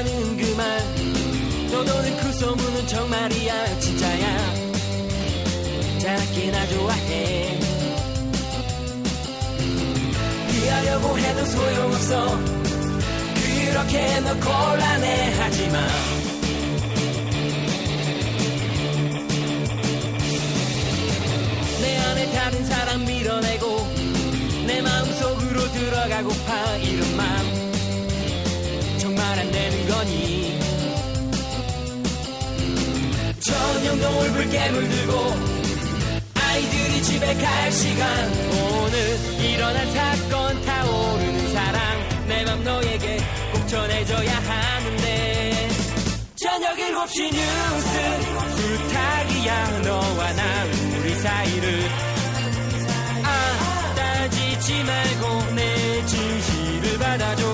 하는 그 말. 너도는 그 소문은 정말이야 진짜야. 작게나 좋아해. 피하려고 해도 소용없어. 그렇게 너 곤란해 하지마. 내 안에 다른 사람 밀어내고 내 마음속으로 들어가고파 이런 저녁동을 붉게 물들고 아이들이 집에 갈 시간. 오늘 일어난 사건 타오르는 사랑. 내 맘 너에게 꼭 전해줘야 하는데. 저녁 7시 뉴스? 부탁이야 너와 나 우리 사이를. 아 따지지 말고 내 진실을 받아줘